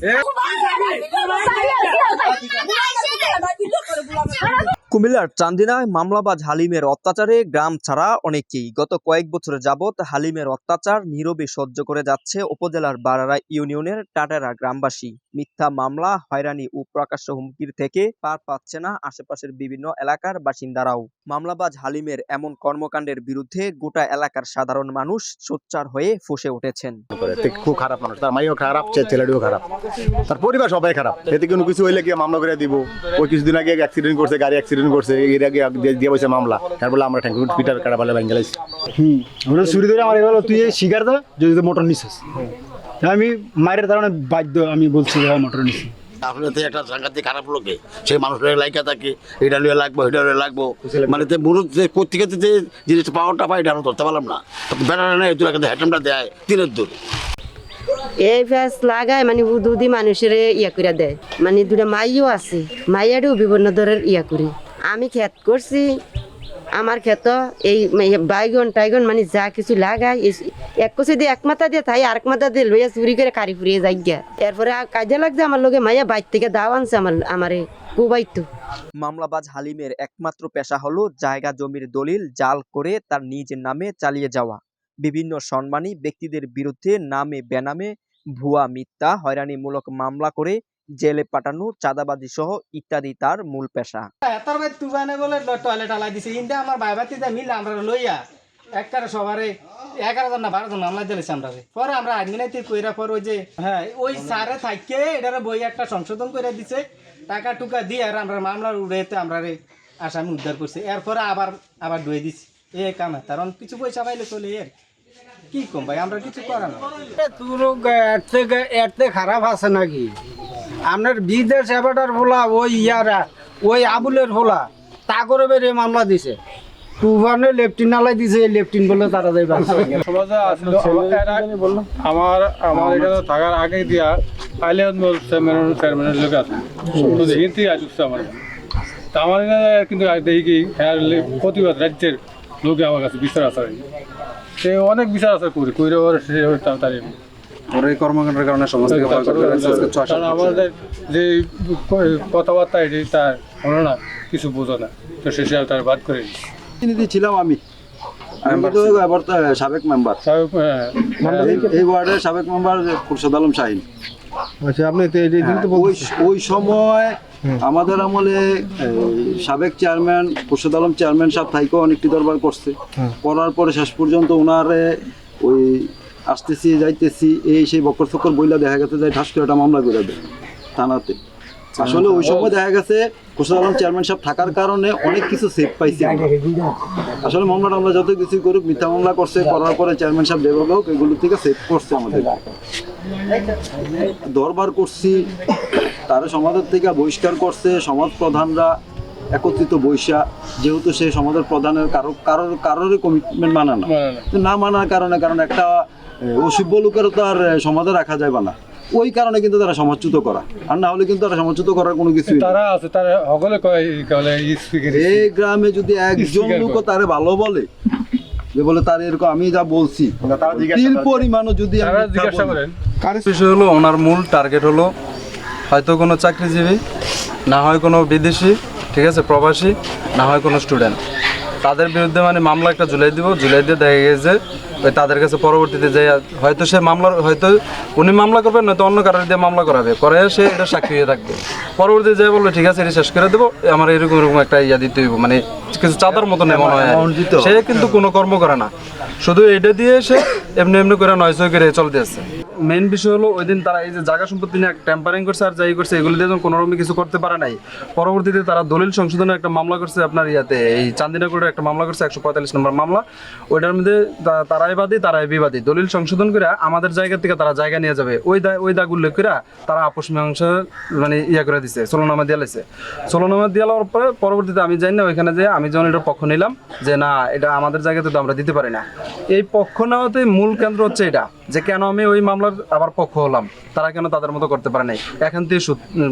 É. কুমিল্লার চান্দিনায় মামলাবাজ হালিমের অত্যাচারে গ্রাম ছাড়া অনেকেই। গত কয়েক বছর যাবৎ হালিমের অত্যাচার নীরবে সহ্য করে যাচ্ছে উপজেলার বারারা ইউনিয়নের টাটেরা গ্রামবাসী। মিথ্যা মামলা, হয়রানি ও প্রকাশ্য হুমকির থেকে পার পাচ্ছে না আশেপাশের বিভিন্ন এলাকার বাসিন্দারাও। মামলাবাজ হালিমের এমন কর্মকাণ্ডের বিরুদ্ধে গোটা এলাকার সাধারণ মানুষ সোচ্চার হয়ে ফুসে উঠেছেন। খুব খারাপ মানুষ, তার মাইও খারাপ ছেলেটিও খারাপ। তার পরিবার সবাই খারাপ, এতে কোনো কিছু হইলে কি মামলা করে দিব? ওই কিছুদিন আগে অ্যাক্সিডেন্ট করছে, গাড়ি অ্যাক্সিডেন্ট করছে এর আগে দিয়ে- বসে মামলা। তার বলে আমরা ঠ্যাঙ্কুর পিটার কাটা বলে ভেঙ্গেলাইছি হুম। ওরা চুরি ধরে আমার এবার তুই শিকার দা যদি মোটর নিছিস। আমি মায়ের কারণে বাধ্য আমি বলছি যে মোটর নিছি। তো একটা সাংঘাতিক খারাপ লোকে। সেই মানুষের লাইকা থাকে এটা লিয়ে লাগবো এটা লিয়ে লাগবো। মানে তে মূলত যে পত্রিকা যে জিনিসটা পাওয়ারটা পাই এটা ধরতে পারলাম না। বেড়ানো নেই দূর একটা হ্যাটমটা দেয় তিনের দূর। এই ফ্যাস লাগায় মানে দুদি মানুষের ইয়া করে দেয়। মানে দুটা মাইও আছে মাইয়ারও বিভিন্ন ধরনের ইয়া করি। আমি ক্ষেত করছি, আমার ক্ষেত এই বাইগন টাইগন মানে যা কিছু লাগাই এক কষে দিয়ে এক মাথা দিয়ে তাই আরেক মাথা দিয়ে লইয়া চুরি করে কারি ফুরিয়ে যাই গিয়া। এরপরে কাজে লাগছে আমার লগে মাইয়া, বাইর থেকে দাও আনছে আমার, আমারে কুবাইতো। মামলাবাজ হালিমের একমাত্র পেশা হলো জায়গা জমির দলিল জাল করে তার নিজের নামে চালিয়ে যাওয়া। বিভিন্ন সম্মানী ব্যক্তিদের বিরুদ্ধে নামে বেনামে ভুয়া মিথ্যা, হয়রানিমূলক মামলা করে জেলে পাঠানো চাঁদাবাজি সহ ইত্যাদি তার মূল পেশা। এতর ভাই তুবানে বলে টয়লেট আলাই দিছে। ইন্দে আমার ভাই মিলে আমরা লইয়া একটারে সবারে এগারো জন না বারো জন মামলা আমরা পরে আমরা আডমিনাইতে কইরা পর ওই যে হ্যাঁ ওই সারে থাইকে এটারে বই একটা সংশোধন করে দিছে টাকা টুকা দিয়ে আর আমরা মামলার উড়াইতে আমরা রে আসামি উদ্ধার করছি। এরপরে আবার আবার ডুয়ে দিছি। এ কামে কারণ কিছু পয়সা পাইলে চলে এর। কি কম ভাই আমরা কিছু করার না। তোর থেকে খারাপ আছে নাকি? আপনার বিদেশ এবারটার ভোলা, ওই ইয়ারা, ওই আবুলের ভোলা, তা করে বেরিয়ে মামলা দিছে। তুফানে লেফটিন আলাই দিছে লেফটিন বলে তারা যাই আমার- আমার এখানে থাকার আগে দিয়া পাইলে চেয়ারম্যান, চেয়ারম্যানের লোক আছে। দেখি আসছে আমার। তা আমার এখানে কিন্তু দেখি কি হ্যাঁ প্রতিবাদ রাজ্যের লোকে আমার কাছে বিচার আছে সে অনেক বিচার আছে করি কইরে সে ওর এই কর্মকাণ্ডের কারণে সমাজ থেকে ভয় করে ফেলেছে আজকে ছয় সাত আমাদের যে কথাবার্তা এটি তার হলো না কিছু বোঝো না। তো শেষে তার বাদ করে প্রতিনিধি ছিলাম আমি। সাবেক মেম্বার হ্যাঁ, এই ওয়ার্ডের সাবেক মেম্বার খুরশদ আলম শাহিন। আচ্ছা আপনি তো এই দিন তো ওই ওই সময় আমাদের আমলে এই, সাবেক চেয়ারম্যান খুরশদ আলম চেয়ারম্যান সাহেব থাইকেও অনেকটি দরবার করছে। করার পরে শেষ পর্যন্ত ওনারে ওই আসতেছি যাইতেছি এই সেই বকর চক্কর বইলা দেখা গেছে যে ঠাস করে একটা মামলা করে দেয় থানাতে আসলে ওই সময় দেখা গেছে খুরশদ আলম চেয়ারম্যান সাহেব থাকার কারণে অনেক কিছু সেভ পাইছি। আসলে মামলাটা আমরা যত কিছু করুক মিথ্যা মামলা করছে করার পরে চেয়ারম্যান সাহেব যেভাবে হোক এগুলো থেকে সেভ করছে আমাদের দরবার করছি তারা সমাজের থেকে বহিষ্কার করছে সমাজ প্রধানরা একত্রিত বৈশা যেহেতু সে সমাজের প্রধানের কারও কারোর কারোরই কমিটমেন্ট মানা না। মানে না। মানার কারণে কারণ একটা অসভ্য লোকেরও তো আর সমাজে রাখা যাবে না। ওই কারণে কিন্তু তারা সমাজচ্যুত করা। আর না হলে কিন্তু তারা সমাজচ্যুত করার কোনো কিছু তারা আছে তারা সকলে কয় এই গ্রামে যদি একজন লোক তারে ভালো বলে যে বলে তার এরকম আমি যা বলছি তারা তিল পরিমাণও যদি জিজ্ঞাসা করেন। বিষয় হলো ওনার মূল টার্গেট হলো হয়তো কোনো চাকরিজীবী না হয় কোনো বিদেশি ঠিক আছে, প্রবাসী, না হয় কোনো স্টুডেন্ট তাদের বিরুদ্ধে মানে মামলা একটা জুলাই দিব। জুলাই দিয়ে দেখা গেছে তাদের কাছে পরবর্তীতে যে হয়তো সে মামলার হয়তো উনি মামলা করবেন নয়তো অন্য কারোর দিয়ে মামলা করাবে। করে সে এটা সাক্ষী হয়ে থাকবে। পরবর্তীতে যে বলল ঠিক আছে এটা শেষ করে দেবো আমার এরকম এরকম একটা ইয়া দিতে হইব। মানে কিছু চাঁদার মতো মনে হয় সে কিন্তু কোনো কর্ম করে না। শুধু এটা দিয়ে সে এমনি এমনি করে নয় ছয় করে চলতে আছে। মেইন বিষয় হলো ওই দিন তারা এই যে জায়গা সম্পত্তি নিয়ে টেম্পারিং করছে আর যাই করছে এগুলো দিয়ে কোনো রকম কিছু করতে পারে নাই। পরবর্তীতে তারা দলিল সংশোধনের একটা মামলা করছে আপনার ইয়াতে এই চান্দিনাকুড়ের একটা মামলা করছে একশো পঁয়তাল্লিশ নম্বর মামলা। ওইটার মধ্যে তা- তারাই বাদী তারাই বিবাদী। দলিল সংশোধন করে আমাদের জায়গা থেকে তারা জায়গা নিয়ে যাবে। ওই দা ওই দাগ উল্লেখ করে তারা আপোষ মীমাংসা মানে ইয়া করে দিছে সোলনামা দিয়ে লাইছে। সোলনামা দিয়ে লওয়ার পরে পরবর্তীতে আমি জানি না, ওইখানে যে আমি যখন এটার পক্ষ নিলাম যে না, এটা আমাদের জায়গাতে তো আমরা দিতে পারি না। এই পক্ষ নেওয়াতে মূল কেন্দ্র হচ্ছে এটা, যে কেন আমি ওই মামলার আবার পক্ষ হলাম। তারা কেন তাদের মতো করতে পারে নাই? এখান থেকে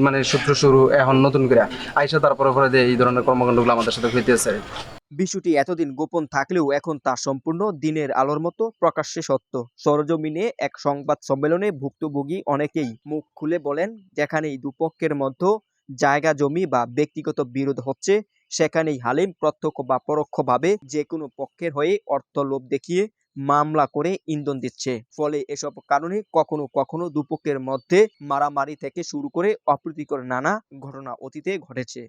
মানে সূত্র শুরু, এখন নতুন করে আইসা তারপরে পরে দিয়ে এই ধরনের কর্মকাণ্ডগুলো আমাদের সাথে হইতেছে। বিষয়টি এতদিন গোপন থাকলেও এখন তা সম্পূর্ণ দিনের আলোর মতো প্রকাশ্যে সত্য। সরজমিনে এক সংবাদ সম্মেলনে ভুক্তভোগী অনেকেই মুখ খুলে বলেন, যেখানেই দুপক্ষের মধ্যে জায়গা জমি বা ব্যক্তিগত বিরোধ হচ্ছে, সেখানেই হালিম প্রত্যক্ষ বা পরোক্ষভাবে যে কোনো পক্ষের হয়ে অর্থ লোভ দেখিয়ে মামলা করে ইন্ধন দিচ্ছে। ফলে এসব কারণে কখনো কখনো দুপক্ষের মধ্যে মারামারি থেকে শুরু করে অপ্রীতিকর নানা ঘটনা অতীতে ঘটেছে।